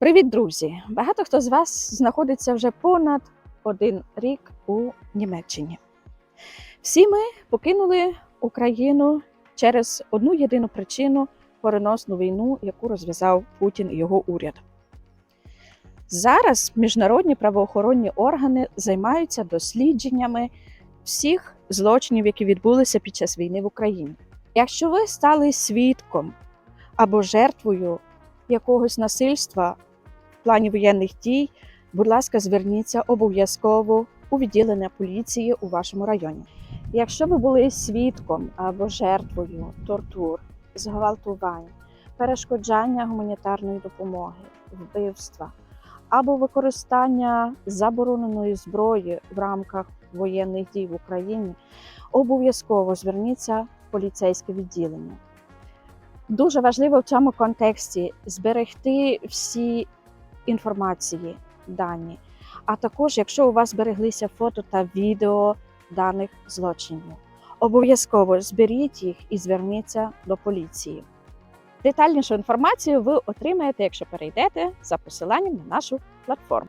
Привіт, друзі! Багато хто з вас знаходиться вже понад один рік у Німеччині. Всі ми покинули Україну через одну єдину причину переносну війну, яку розв'язав Путін і його уряд. Зараз міжнародні правоохоронні органи займаються дослідженнями всіх злочинів, які відбулися під час війни в Україні. Якщо ви стали свідком або жертвою якогось насильства плані воєнних дій, будь ласка, зверніться обов'язково у відділення поліції у вашому районі. Якщо ви були свідком або жертвою тортур, зґвалтувань, перешкоджання гуманітарної допомоги, вбивства або використання забороненої зброї в рамках воєнних дій в Україні, обов'язково зверніться в поліцейське відділення. Дуже важливо в цьому контексті зберегти всі інформації, дані. А також, якщо у вас збереглися фото та відео даних злочинів, обов'язково зберіть їх і зверніться до поліції. Детальнішу інформацію ви отримаєте, якщо перейдете за посиланням на нашу платформу.